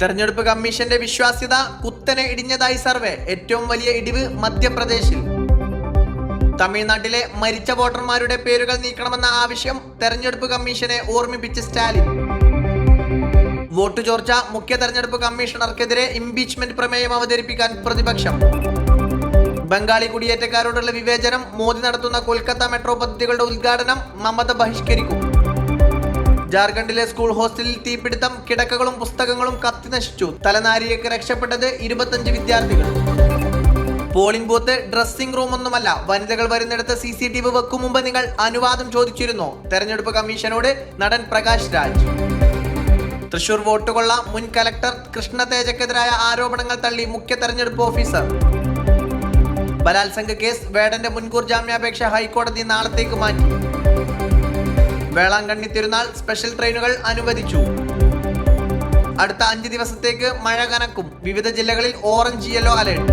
തെരഞ്ഞെടുപ്പ് കമ്മീഷന്റെ വിശ്വാസ്യത കുത്തനെ ഇടിഞ്ഞതായി സർവേ. ഏറ്റവും വലിയ ഇടിവ് മധ്യപ്രദേശിൽ. തമിഴ്നാട്ടിലെ മരിച്ച വോട്ടർമാരുടെ പേരുകൾ നീക്കണമെന്ന ആവശ്യം തെരഞ്ഞെടുപ്പ് കമ്മീഷനെ ഓർമ്മിപ്പിച്ച് സ്റ്റാലിൻ. വോട്ട് ചോർച്ച മുഖ്യ തെരഞ്ഞെടുപ്പ് കമ്മീഷണർക്കെതിരെ ഇംപീച്ച്മെന്റ് പ്രമേയം അവതരിപ്പിക്കാൻ പ്രതിപക്ഷം. ബംഗാളി കുടിയേറ്റക്കാരോടുള്ള വിവേചനം മോദി നടത്തുന്ന കൊൽക്കത്ത മെട്രോ പദ്ധതികളുടെ ഉദ്ഘാടനം മമത ബഹിഷ്കരിക്കും. ജാർഖണ്ഡിലെ സ്കൂൾ ഹോസ്റ്റലിൽ തീപിടുത്തം കിടക്കകളും പുസ്തകങ്ങളും കത്തി നശിച്ചു. തലനാരിയേക്ക് രക്ഷപ്പെട്ടത് ഇരുപത്തഞ്ച് വിദ്യാർത്ഥികൾ. പോളിംഗ് ബൂത്ത് ഡ്രസ്സിംഗ് റൂം ഒന്നുമല്ല. വനിതകൾ വരുന്നിടത്ത് സി സി ടി വി വെക്കും മുമ്പ് നിങ്ങൾ അനുവാദം ചോദിച്ചിരുന്നോ. തെരഞ്ഞെടുപ്പ് കമ്മീഷനോട് നടൻ പ്രകാശ് രാജ്. തൃശൂർ വോട്ടുകൊള്ള മുൻ കലക്ടർ കൃഷ്ണ തേജക്കെതിരായ ആരോപണങ്ങൾ തള്ളി മുഖ്യ തെരഞ്ഞെടുപ്പ് ഓഫീസർ. ബലാത്സംഗ കേസ് വേടന്റെ മുൻകൂർ ജാമ്യാപേക്ഷ ഹൈക്കോടതി നാളത്തേക്ക് മാറ്റി. വേളാങ്കണ്ണി തിരുനാൾ സ്പെഷ്യൽ ട്രെയിനുകൾ അനുവദിച്ചു. അടുത്ത അഞ്ച് ദിവസത്തേക്ക് മഴ കനക്കും. വിവിധ ജില്ലകളിൽ ഓറഞ്ച് യെല്ലോ അലേർട്ട്